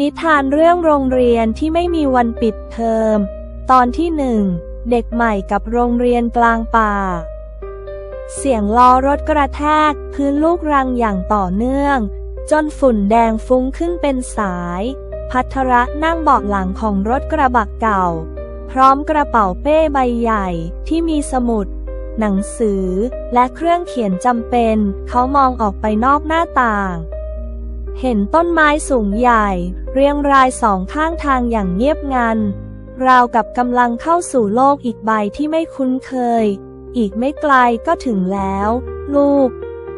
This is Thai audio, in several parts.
นิทานเรื่องโรงเรียนที่ไม่มีวันปิดเทอม ตอนที่หนึ่ง เด็กใหม่กับโรงเรียนกลางป่า เสียงล้อรถกระแทก พื้นลูกรังอย่างต่อเนื่อง จนฝุ่นแดงฟุ้งขึ้นเป็นสาย พัทระนั่งเบาะหลังของรถกระบะเก่า พร้อมกระเป๋าเป้ใบใหญ่ที่มีสมุด หนังสือ และเครื่องเขียนจำเป็น เขามองออกไปนอกหน้าต่าง เห็นต้นไม้สูงใหญ่ เรียงรายสองข้างทางอย่างเงียบงัน ราวกับกำลังเข้าสู่โลกอีกใบที่ไม่คุ้นเคย อีกไม่ไกลก็ถึงแล้ว ลูก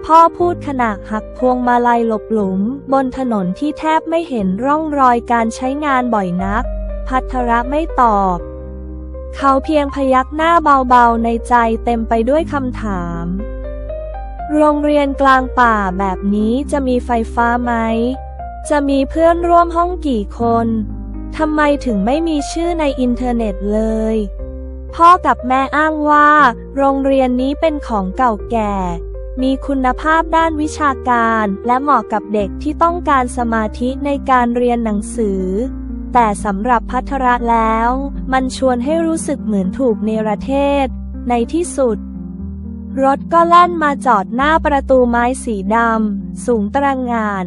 พ่อพูดขณะหักพวงมาลัยหลบหลุม บนถนนที่แทบไม่เห็นร่องรอยการใช้งานบ่อยนัก พัทระไม่ตอบ เขาเพียงพยักหน้าเบาๆในใจเต็มไปด้วยคำถาม โรงเรียนกลางป่าแบบนี้จะมีไฟฟ้าไหม จะมีเพื่อนร่วมห้องกี่คน ทำไมถึงไม่มีชื่อในอินเทอร์เน็ตเลย พ่อกับแม่อ้างว่า โรงเรียนนี้เป็นของเก่าแก่ มีคุณภาพด้านวิชาการและเหมาะกับเด็กที่ต้องการสมาธิในการเรียนหนังสือ แต่สำหรับพัทระแล้ว มันชวนให้รู้สึกเหมือนถูกเนรเทศ ในที่สุด รถก็แล่นมาจอดหน้าประตูไม้สีดำ สูงตระหงาน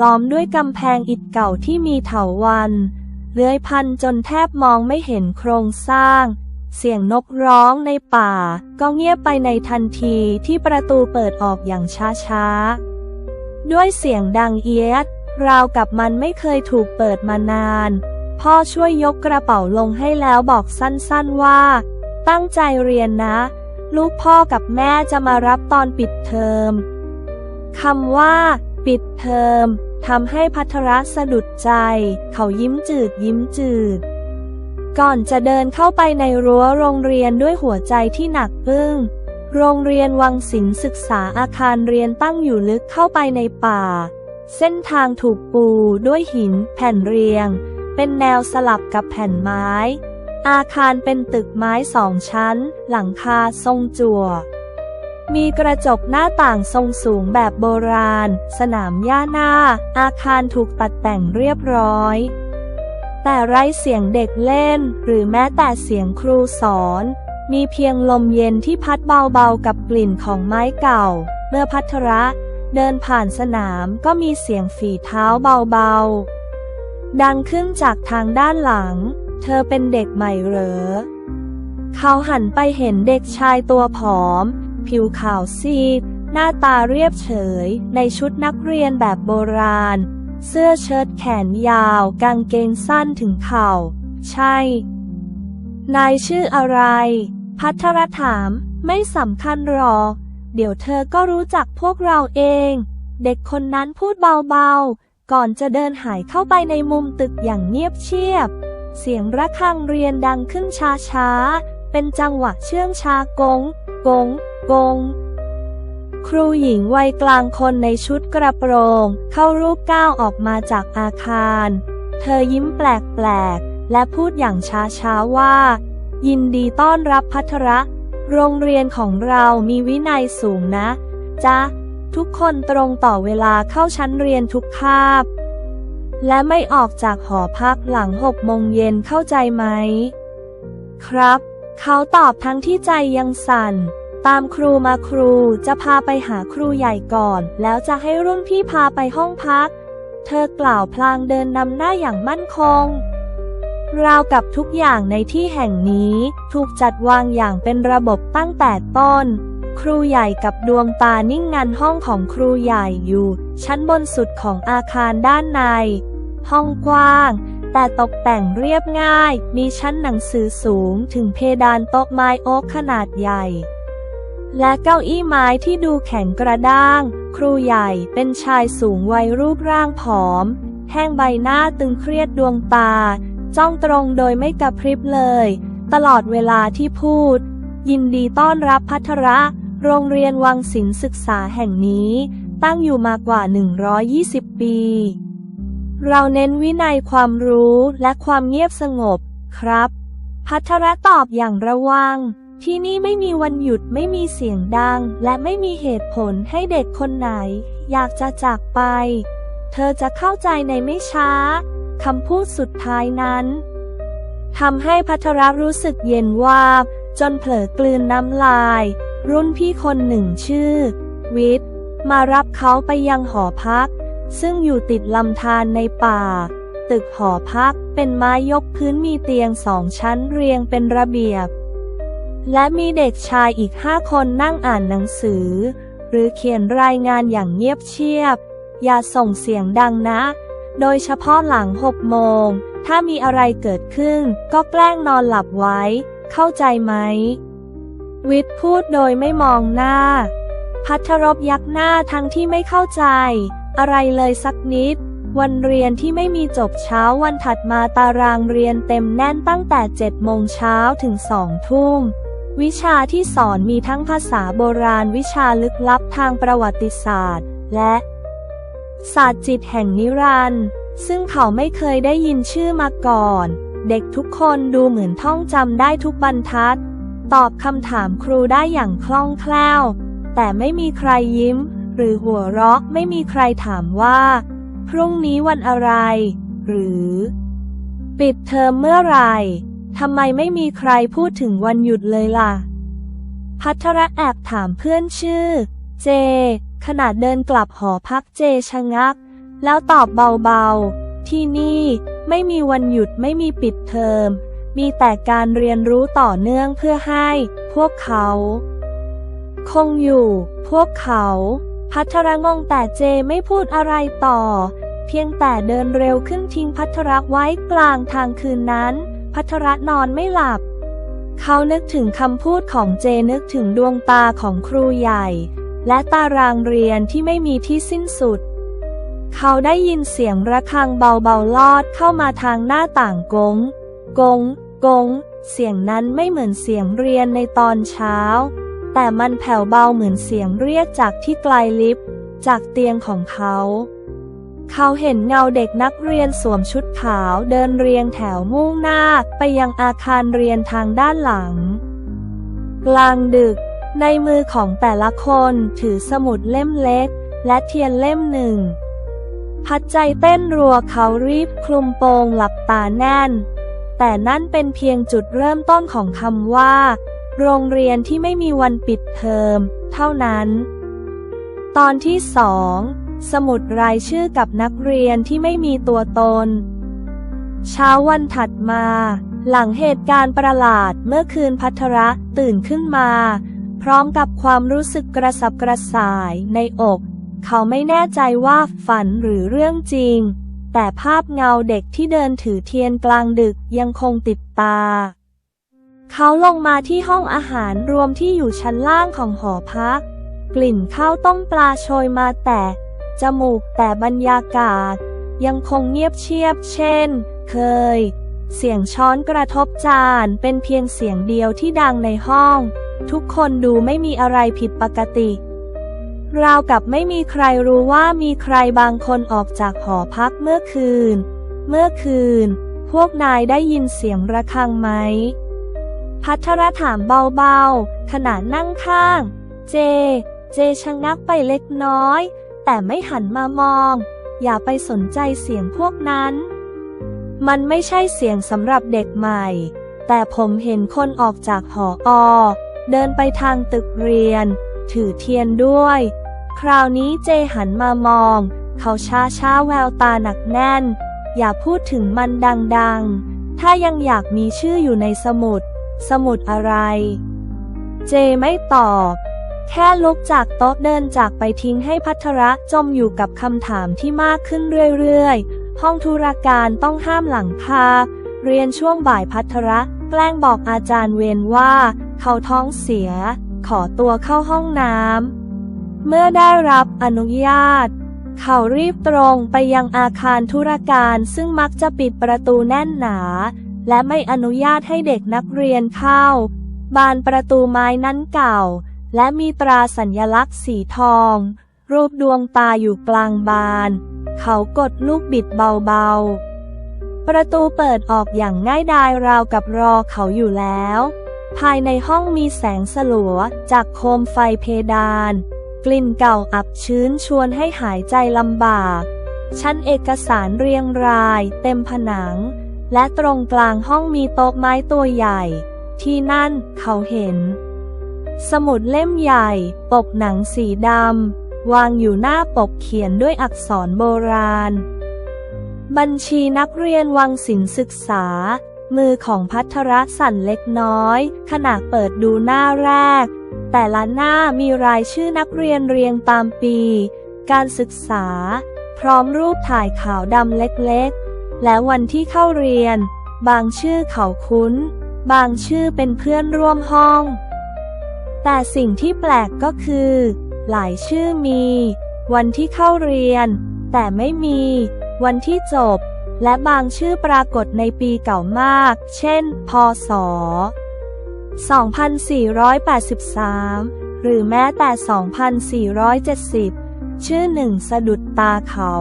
ล้อมด้วยกำแพงอิฐเก่าที่มีเถาวัน เลื้อยพันจนแทบมองไม่เห็นโครงสร้าง เสียงนกร้องในป่า ก็เงียบไปในทันทีที่ประตูเปิดออกอย่างช้าๆ ด้วยเสียงดังเอียด ราวกับมันไม่เคยถูกเปิดมานาน พ่อช่วยยกกระเป๋าลงให้แล้วบอกสั้นๆว่า ตั้งใจเรียนนะ ลูกพ่อกับแม่จะมารับตอนปิดเทอมคำว่า ปิดเทอมทำให้พัทระสะดุดใจ เขายิ้มจืดยิ้มจืด ก่อนจะเดินเข้าไปในรั้วโรงเรียนด้วยหัวใจที่หนักอึ้ง โรงเรียนวังศิลป์ศึกษาอาคารเรียนตั้งอยู่ลึกเข้าไปในป่า เส้นทางถูกปูด้วยหิน แผ่นเรียง เป็นแนวสลับกับแผ่นไม้ อาคารเป็นตึกไม้สองชั้น หลังคาทรงจั่ว มีกระจกหน้าต่างทรงสูงแบบโบราณ สนามหญ้าหน้า อาคารถูกตัดแต่งเรียบร้อย แต่ไร้เสียงเด็กเล่น หรือแม้แต่เสียงครูสอน มีเพียงลมเย็นที่พัดเบาๆกับกลิ่นของไม้เก่า เมื่อพัทระเดินผ่านสนามก็มีเสียงฝีเท้าเบาๆ ดังขึ้นจากทางด้านหลัง เธอเป็นเด็กใหม่เหรอ เขาหันไปเห็นเด็กชายตัวผอม ผิวขาวซีด หน้าตาเรียบเฉย ในชุดนักเรียนแบบโบราณ เสื้อเชิ้ตแขนยาว กางเกงสั้นถึงเข่า ใช่ นายชื่ออะไร พัทรถามไม่สำคัญหรอก เดี๋ยวเธอก็รู้จักพวกเราเอง เด็กคนนั้นพูดเบาๆ ก่อนจะเดินหายเข้าไปในมุมตึกอย่างเงียบเชียบ เสียงระฆังเรียนดังขึ้นช้าๆ เป็นจังหวะเชื่องช้ากง กง กง ครูหญิงวัยกลางคนในชุดกระโปรง เข้ารูปก้าวออกมาจากอาคาร เธอยิ้มแปลกๆ และพูดอย่างช้าๆว่า ยินดีต้อนรับพัทระ โรงเรียนของเรามีวินัยสูงนะ จ๊ะ ทุกคนตรงต่อเวลาเข้าชั้นเรียนทุกคาบ และไม่ออกจากหอพักหลังหกโมงเย็นเข้าใจไหม ครับ เขาตอบทั้งที่ใจยังสั่น ตามครูมาครูจะพาไปหาครูใหญ่ก่อน แล้วจะให้รุ่นพี่พาไปห้องพัก เธอกล่าวพลางเดินนำหน้าอย่างมั่นคง ราวกับทุกอย่างในที่แห่งนี้ถูกจัดวางอย่างเป็นระบบตั้งแต่ต้นครูใหญ่กับดวงตานิ่งงันห้องของครูใหญ่อยู่ ชั้นบนสุดของอาคารด้านใน ห้องกว้าง แต่ตกแต่งเรียบง่าย มีชั้นหนังสือสูงถึงเพดานโต๊ะไม้โอ๊กขนาดใหญ่ และเก้าอี้ไม้ที่ดูแข็งกระด้าง ครูใหญ่เป็นชายสูงวัยรูปร่างผอม แห้งใบหน้าตึงเครียดดวงตา จ้องตรงโดยไม่กระพริบเลย ตลอดเวลาที่พูด ยินดีต้อนรับพัทระโรงเรียนวังศิลป์ศึกษาแห่งนี้ ตั้งอยู่มากว่า 120 ปี เราเน้นวินัยความรู้และความเงียบสงบครับ พัทระตอบอย่างระวัง ที่นี่ไม่มีวันหยุดไม่มีเสียงดัง และไม่มีเหตุผลให้เด็กคนไหน อยากจะจากไป เธอจะเข้าใจในไม่ช้าคำพูดสุดท้ายนั้นทำให้พัทรรู้สึกเย็นวาบ จนเผลอกลืนน้ำลาย รุ่นพี่คนหนึ่งชื่อ วิทย์มารับเขาไปยังหอพัก ซึ่งอยู่ติดลำธารในป่า ตึกหอพักเป็นไม้ยกพื้นมีเตียงสองชั้นเรียงเป็นระเบียบ และมีเด็กชายอีกห้าคนนั่งอ่านหนังสือ หรือเขียนรายงานอย่างเงียบเชียบ อย่าส่งเสียงดังนะ โดยเฉพาะหลังหกโมง ถ้ามีอะไรเกิดขึ้น ก็แกล้งนอนหลับไว้ เข้าใจไหม วิทย์พูดโดยไม่มองหน้า พัทรบยักหน้าทั้งที่ไม่เข้าใจ อะไรเลยสักนิด วันเรียนที่ไม่มีจบเช้าวันถัดมาตารางเรียนเต็มแน่นตั้งแต่เจ็ดโมงเช้าถึงสองทุ่มวิชาที่สอนมีทั้งภาษาโบราณวิชาลึกลับทางประวัติศาสตร์ และศาสตร์จิตแห่งนิรันดร์ซึ่งเขาไม่เคยได้ยินชื่อมาก่อน เด็กทุกคนดูเหมือนท่องจำได้ทุกบรรทัด ตอบคำถามครูได้อย่างคล่องแคล่ว แต่ไม่มีใครยิ้ม หรือหัวเราะไม่มีใครถามว่า พรุ่งนี้วันอะไร หรือ ปิดเทอมเมื่อไหร่ทำไมไม่มีใครพูดถึงวันหยุดเลยล่ะ พัทระแอบถามเพื่อนชื่อ เจ ขณะเดินกลับหอพักเจชะงัก แล้วตอบเบาๆ ที่นี่ไม่มีวันหยุดไม่มีปิดเทอม มีแต่การเรียนรู้ต่อเนื่องเพื่อให้ พวกเขา คงอยู่ พวกเขา พัทรงงแต่เจไม่พูดอะไรต่อ เพียงแต่เดินเร็วขึ้นทิ้งพัทรไว้กลางทางคืนนั้น พัทรนอนไม่หลับ เขานึกถึงคำพูดของเจนึกถึงดวงตาของครูใหญ่ และตารางเรียนที่ไม่มีที่สิ้นสุด เขาได้ยินเสียงระฆังเบาๆลอดเข้ามาทางหน้าต่างกง กง กง เสียงนั้นไม่เหมือนเสียงเรียนในตอนเช้า แต่มันแผ่วเบาเหมือนเสียงเรียกจากที่ไกลลิฟต์จากเตียงของเขา เขาเห็นเงาเด็กนักเรียนสวมชุดขาวเดินเรียงแถวมุ่งหน้าไปยังอาคารเรียนทางด้านหลัง กลางดึก ในมือของแต่ละคนถือสมุดเล่มเล็ก และเทียนเล่มหนึ่ง พัดใจเต้นรัวเขารีบคลุมโปงหลับตาแน่น แต่นั่นเป็นเพียงจุดเริ่มต้นของคำว่า โรงเรียนที่ไม่มีวันปิดเทอม เท่านั้น ตอนที่สองสมุดรายชื่อกับนักเรียนที่ไม่มีตัวตน เช้าวันถัดมา หลังเหตุการณ์ประหลาดเมื่อคืนพัทระตื่นขึ้นมา พร้อมกับความรู้สึกกระสับกระส่ายในอก เขาไม่แน่ใจว่าฝันหรือเรื่องจริง แต่ภาพเงาเด็กที่เดินถือเทียนกลางดึกยังคงติดตา เขาลงมาที่ห้องอาหารรวมที่อยู่ชั้นล่างของหอพัก กลิ่นข้าวต้มปลาโชยมาแต่ จมูกแต่บรรยากาศ ยังคงเงียบเชียบเช่น เคย เสียงช้อนกระทบจานเป็นเพียงเสียงเดียวที่ดังในห้อง ทุกคนดูไม่มีอะไรผิดปกติ ราวกับไม่มีใครรู้ว่ามีใครบางคนออกจากหอพักเมื่อคืน เมื่อคืน พวกนายได้ยินเสียงระฆังไหม พัทรถามเบาๆ ขณะนั่งข้าง เจ เจชะงักไปเล็กน้อย แต่ไม่หันมามอง อย่าไปสนใจเสียงพวกนั้น มันไม่ใช่เสียงสำหรับเด็กใหม่ แต่ผมเห็นคนออกจากหออ เดินไปทางตึกเรียน ถือเทียนด้วย คราวนี้เจหันมามอง เขาช้าช้าแววตาหนักแน่น อย่าพูดถึงมันดังๆ ถ้ายังอยากมีชื่ออยู่ในสมุด สมุดอะไร เจไม่ตอบ แค่ลุกจากโต๊ะเดินจากไปทิ้งให้พัทระจมอยู่กับคำถามที่มากขึ้นเรื่อยๆ ห้องธุรการต้องห้ามหลังคา เรียนช่วงบ่ายพัทระแกล้งบอกอาจารย์เวรว่า เขาท้องเสีย ขอตัวเข้าห้องน้ำ เมื่อได้รับอนุญาต เขารีบตรงไปยังอาคารธุรการซึ่งมักจะปิดประตูแน่นหนา และไม่อนุญาตให้เด็กนักเรียนเข้า บานประตูไม้นั้นเก่า และมีตราสัญลักษณ์สีทอง รูปดวงตาอยู่กลางบาน เขากดลูกบิดเบาๆ ประตูเปิดออกอย่างง่ายดายราวกับรอเขาอยู่แล้ว ภายในห้องมีแสงสลัวจากโคมไฟเพดาน กลิ่นเก่าอับชื้นชวนให้หายใจลำบากชั้นเอกสารเรียงราย เต็มผนัง และตรงกลางห้องมีโต๊ะไม้ตัวใหญ่ ที่นั่นเขาเห็น สมุดเล่มใหญ่ ปกหนังสีดำ วางอยู่หน้าปกเขียนด้วยอักษรโบราณ บัญชีนักเรียนวังศิลศึกษา มือของพัทรสั่นเล็กน้อย ขณะเปิดดูหน้าแรก แต่ละหน้ามีรายชื่อนักเรียนเรียงตามปี การศึกษา พร้อมรูปถ่ายขาวดำเล็กๆ และวันที่เข้าเรียน บางชื่อเขาคุ้น บางชื่อเป็นเพื่อนร่วมห้อง แต่สิ่งที่แปลกก็คือ หลายชื่อมี วันที่เข้าเรียน แต่ไม่มี วันที่จบ และบางชื่อปรากฏในปีเก่ามาก เช่น พศ 2483 หรือแม้แต่ 2470 ชื่อหนึ่งสะดุดตาเขา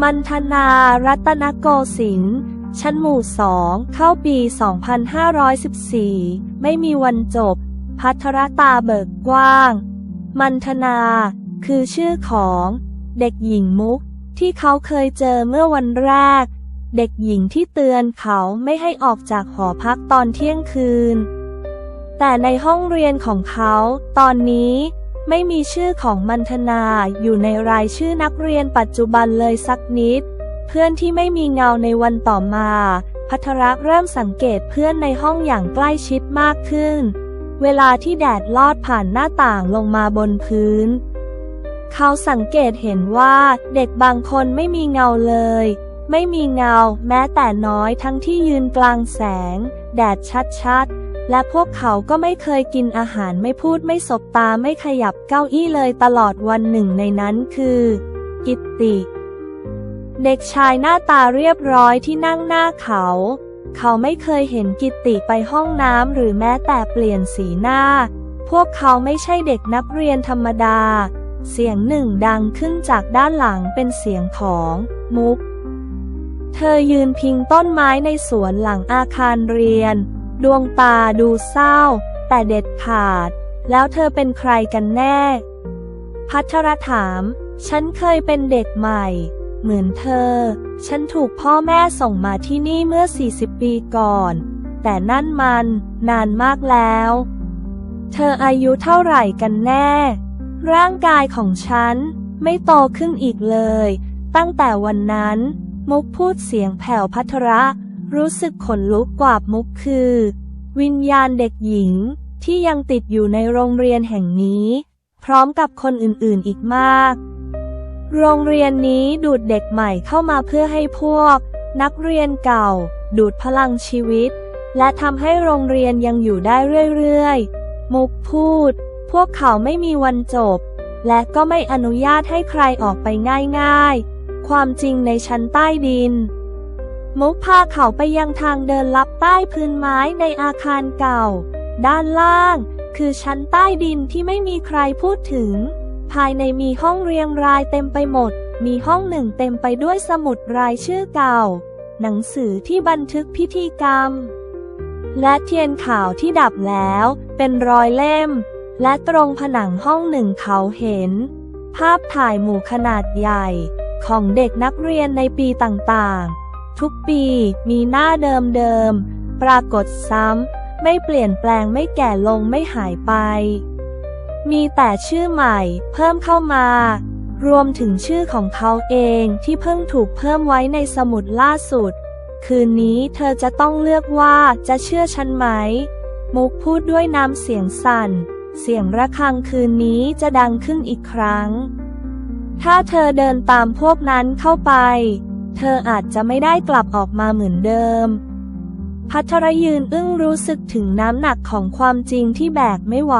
มันธนารัตนโกสินทร์ชั้นหมู่สองเข้าปี 2514 ไม่มีวันจบ พัทรตาเบิกกว้าง มันธนา คือชื่อของ เด็กหญิงมุกที่เขาเคยเจอเมื่อวันแรก เด็กหญิงที่เตือนเขาไม่ให้ออกจากหอพักตอนเที่ยงคืน แต่ในห้องเรียนของเขา ตอนนี้ ไม่มีชื่อของมันธนาอยู่ในรายชื่อนักเรียนปัจจุบันเลยสักนิด เพื่อนที่ไม่มีเงาในวันต่อมา พัทรเริ่มสังเกตเพื่อนในห้องอย่างใกล้ชิดมากขึ้น เวลาที่แดดลอดผ่านหน้าต่างลงมาบนพื้น เขาสังเกตเห็นว่าเด็กบางคนไม่มีเงาเลย ไม่มีเงาแม้แต่น้อยทั้งที่ยืนกลางแสง แดดชัดๆ และพวกเขาก็ไม่เคยกินอาหารไม่พูดไม่สบตาไม่ขยับเก้าอี้เลยตลอดวันหนึ่งในนั้นคือ กิตติ เด็กชายหน้าตาเรียบร้อยที่นั่งหน้าเขา เขาไม่เคยเห็นกิตติไปห้องน้ำหรือแม้แต่เปลี่ยนสีหน้า พวกเขาไม่ใช่เด็กนักเรียนธรรมดา เสียงหนึ่งดังขึ้นจากด้านหลังเป็นเสียงของมุก เธอยืนพิงต้นไม้ในสวนหลังอาคารเรียน ดวงตาดูเศร้า แต่เด็ดขาด แล้วเธอเป็นใครกันแน่ พัทรถาม ฉันเคยเป็นเด็กใหม่ เหมือนเธอ ฉันถูกพ่อแม่ส่งมาที่นี่เมื่อ 40 ปีก่อน แต่นั่นมันนานมากแล้ว เธออายุเท่าไหร่กันแน่ ร่างกายของฉันไม่โตขึ้นอีกเลย ตั้งแต่วันนั้น มุกพูดเสียงแผ่วพัทระ รู้สึกขนลุกกว่ามุกคือ วิญญาณเด็กหญิงที่ยังติดอยู่ในโรงเรียนแห่งนี้ พร้อมกับคนอื่นๆอีกมาก โรงเรียนนี้ดูดเด็กใหม่เข้ามาเพื่อให้พวก นักเรียนเก่า ดูดพลังชีวิต และทำให้โรงเรียนยังอยู่ได้เรื่อยๆ มุกพูด พวกเขาไม่มีวันจบ และก็ไม่อนุญาตให้ใครออกไปง่ายๆ ความจริงในชั้นใต้ดิน มุกพาเขาไปยังทางเดินลับใต้พื้นไม้ในอาคารเก่า ด้านล่าง คือชั้นใต้ดินที่ไม่มีใครพูดถึง ภายในมีห้องเรียงรายเต็มไปหมด มีห้องหนึ่งเต็มไปด้วยสมุดรายชื่อเก่า หนังสือที่บันทึกพิธีกรรม และเทียนขาวที่ดับแล้ว เป็นรอยเล่ม และตรงผนังห้องหนึ่งเขาเห็น ภาพถ่ายหมู่ขนาดใหญ่ ของเด็กนักเรียนในปีต่างๆ ทุกปีมีหน้าเดิมๆปรากฏซ้ำ ไม่เปลี่ยนแปลงไม่แก่ลงไม่หายไป มีแต่ชื่อใหม่เพิ่มเข้ามา รวมถึงชื่อของเขาเองที่เพิ่งถูกเพิ่มไว้ในสมุดล่าสุด คืนนี้เธอจะต้องเลือกว่าจะเชื่อฉันไหม มุกพูดด้วยน้ำเสียงสั่น เสียงระฆังคืนนี้จะดังขึ้นอีกครั้ง ถ้าเธอเดินตามพวกนั้นเข้าไป เธออาจจะไม่ได้กลับออกมาเหมือนเดิม พัทรยืนอึ้งรู้สึกถึงน้ำหนักของความจริงที่แบกไม่ไหว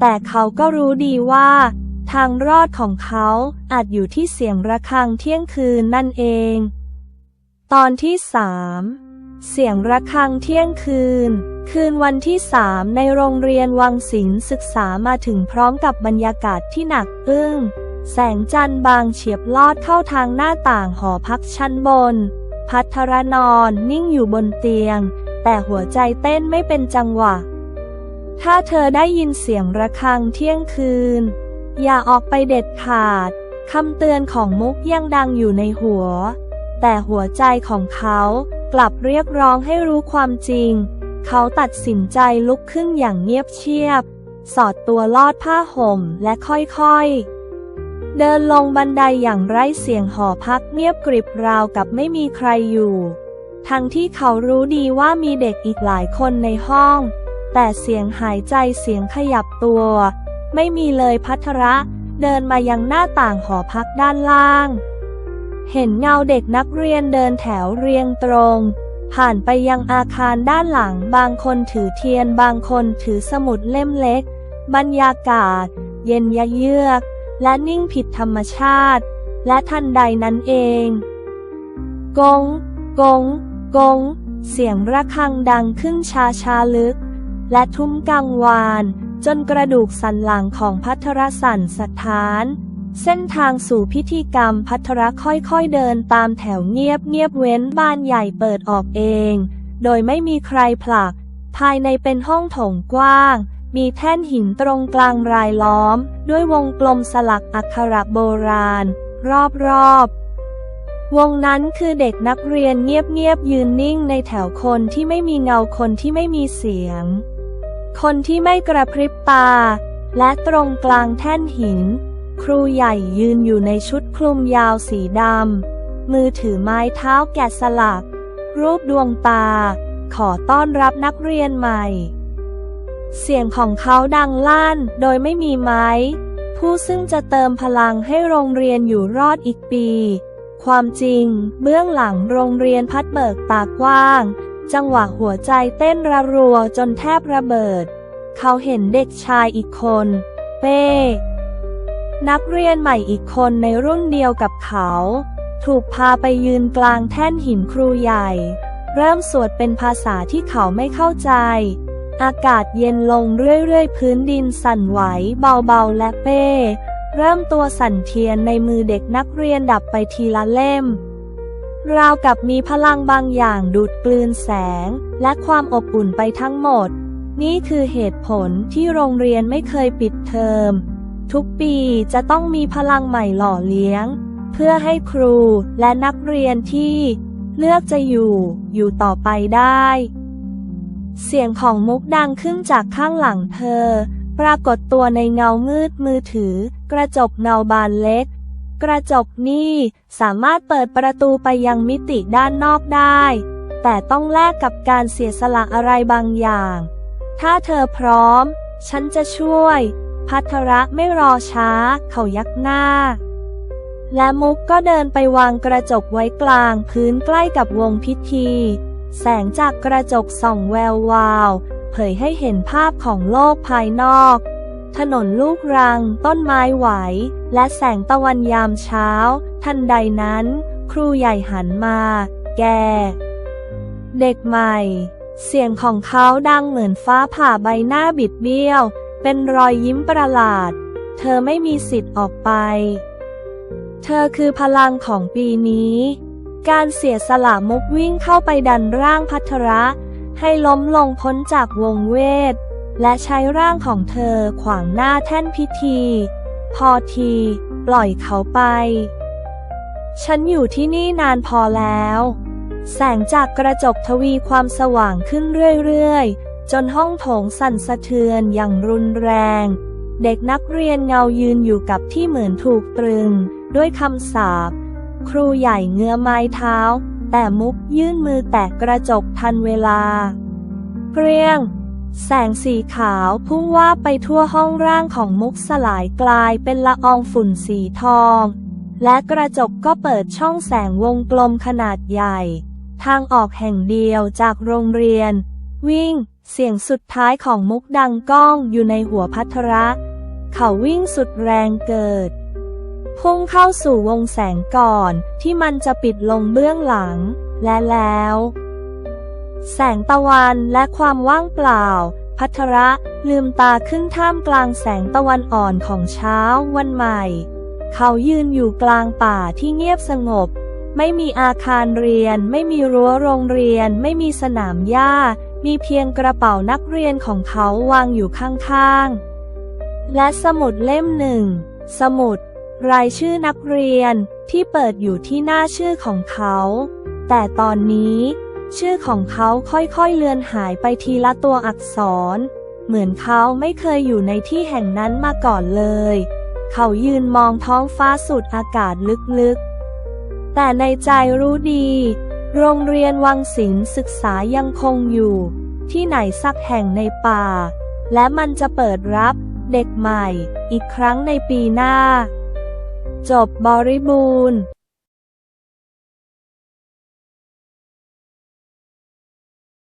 แต่เขาก็รู้ดีว่า ทางรอดของเขาอาจอยู่ที่เสียงระฆังเที่ยงคืนนั่นเอง ตอนที่สามเสียงระฆังเที่ยงคืน คืนวันที่สามในโรงเรียนวังศิลป์ศึกษามาถึงพร้อมกับบรรยากาศที่หนักอึ้ง แสงจันทร์บางเฉียบลอดเข้าทางหน้าต่างหอพักชั้นบน พัทรนอนนิ่งอยู่บนเตียง แต่หัวใจเต้นไม่เป็นจังหวะ ถ้าเธอได้ยินเสียงระฆังเที่ยงคืน อย่าออกไปเด็ดขาดคำเตือนของมุกยังดังอยู่ในหัว แต่หัวใจของเขากลับเรียกร้องให้รู้ความจริง เขาตัดสินใจลุกขึ้นอย่างเงียบเชียบ สอดตัวลอดผ้าห่มและค่อยๆ เดินลงบันไดอย่างไร้เสียงหอพักเงียบกริบราวกับไม่มีใครอยู่ ทั้งที่เขารู้ดีว่ามีเด็กอีกหลายคนในห้อง แต่เสียงหายใจเสียงขยับตัว ไม่มีเลยพัทระ เดินมายังหน้าต่างหอพักด้านล่าง เห็นเงาเด็กนักเรียนเดินแถวเรียงตรง ผ่านไปยังอาคารด้านหลังบางคนถือเทียนบางคนถือสมุดเล่มเล็ก บรรยากาศ เย็นยะเยือก และนิ่งผิดธรรมชาติ และทันใดนั้นเอง กง กง กง เสียงระฆังดังขึ้นชาชาลึก และทุ้มกังวาน จนกระดูกสันหลังของพัทรสันสถาน เส้นทางสู่พิธีกรรมพัทรค่อยๆเดินตามแถวเงียบเงียบเว้นบ้านใหญ่เปิดออกเอง โดยไม่มีใครผลัก ภายในเป็นห้องโถงกว้าง มีแท่นหินตรงกลางรายล้อม ด้วยวงกลมสลักอักขระโบราณ รอบๆ วงนั้นคือเด็กนักเรียนเงียบๆยืนนิ่งในแถวคนที่ไม่มีเงาคนที่ไม่มีเสียง คนที่ไม่กระพริบตา และตรงกลางแท่นหิน ครูใหญ่ยืนอยู่ในชุดคลุมยาวสีดำมือถือไม้เท้าแกะสลัก รูปดวงตา ขอต้อนรับนักเรียนใหม่ เสียงของเขาดังลั่นโดยไม่มีไม้ ผู้ซึ่งจะเติมพลังให้โรงเรียนอยู่รอดอีกปี ความจริง เบื้องหลังโรงเรียนพัดเบิกตากว้าง จังหวะหัวใจเต้นระรัวจนแทบระเบิด เขาเห็นเด็กชายอีกคน เป้ นักเรียนใหม่อีกคนในรุ่นเดียวกับเขา ถูกพาไปยืนกลางแท่นหินครูใหญ่ เริ่มสวดเป็นภาษาที่เขาไม่เข้าใจ อากาศเย็นลงเรื่อยๆ พื้นดินสั่นไหวเบาๆและเป้ เริ่มตัวสั่นเทียนในมือเด็กนักเรียนดับไปทีละเล่ม ราวกับมีพลังบางอย่างดูดกลืนแสง และความอบอุ่นไปทั้งหมด นี่คือเหตุผลที่โรงเรียนไม่เคยปิดเทอม ทุกปีจะต้องมีพลังใหม่หล่อเลี้ยง เพื่อให้ครูและนักเรียนที่ เลือกจะอยู่ อยู่ต่อไปได้ เสียงของมุกดังขึ้นจากข้างหลังเธอ ปรากฏตัวในเงามืดมือถือ กระจกเงาบานเล็ก กระจกนี่สามารถเปิดประตูไปยังมิติด้านนอกได้ แต่ต้องแลกกับการเสียสละอะไรบางอย่าง ถ้าเธอพร้อม ฉันจะช่วย พัทระไม่รอช้า เขายักหน้า และมุกก็เดินไปวางกระจกไว้กลางพื้นใกล้กับวงพิธี แสงจากกระจกส่องแวววาว เผยให้เห็นภาพของโลกภายนอก ถนนลูกรัง ต้นไม้ไหว และแสงตะวันยามเช้า ทันใดนั้น ครูใหญ่หันมา แก เด็กใหม่ เสียงของเขาดังเหมือนฟ้าผ่าใบหน้าบิดเบี้ยว เป็นรอยยิ้มประหลาด เธอไม่มีสิทธิ์ออกไป เธอคือพลังของปีนี้ การเสียสละมุกวิ่งเข้าไปดันร่างพัทระ ให้ล้มลงพ้นจากวงเวท และใช้ร่างของเธอขวางหน้าแท่นพิธี พอที ปล่อยเขาไป ฉันอยู่ที่นี่นานพอแล้ว แสงจากกระจกทวีความสว่างขึ้นเรื่อยๆ จนห้องโถงสั่นสะเทือนอย่างรุนแรง เด็กนักเรียนเงายืนอยู่กับที่เหมือนถูกตรึง ด้วยคำสาป ครูใหญ่เงื้อไม้เท้า แต่มุกยื่นมือแตะกระจกทันเวลาเกรียง แสงสีขาวพุ่งว่าไปทั่วห้องร่างของมุกสลายกลายเป็นละอองฝุ่นสีทอง และกระจกก็เปิดช่องแสงวงกลมขนาดใหญ่ ทางออกแห่งเดียวจากโรงเรียน วิ่ง เสียงสุดท้ายของมุกดังก้องอยู่ในหัวพัทระ เขาวิ่งสุดแรงเกิด พุ่งเข้าสู่วงแสงก่อนที่มันจะปิดลงเบื้องหลัง และแล้ว แสงตะวันและความว่างเปล่า พัทระลืมตาขึ้นท่ามกลางแสงตะวันอ่อนของเช้าวันใหม่ เขายืนอยู่กลางป่าที่เงียบสงบ ไม่มีอาคารเรียน ไม่มีรั้วโรงเรียน ไม่มีสนามหญ้า มีเพียงกระเป๋านักเรียนของเขาวางอยู่ข้างๆ และสมุดเล่มหนึ่ง สมุด รายชื่อนักเรียนที่เปิดอยู่ที่หน้าชื่อของเขา แต่ตอนนี้ ชื่อของเขาค่อยๆเลือนหายไปทีละตัวอักษร เหมือนเขาไม่เคยอยู่ในที่แห่งนั้นมาก่อนเลย เขายืนมองท้องฟ้าสุดอากาศลึกๆ แต่ในใจรู้ดี โรงเรียนวังศิลป์ศึกษายังคงอยู่ ที่ไหนสักแห่งในป่า และมันจะเปิดรับเด็กใหม่อีกครั้งในปีหน้า จบบริบูรณ์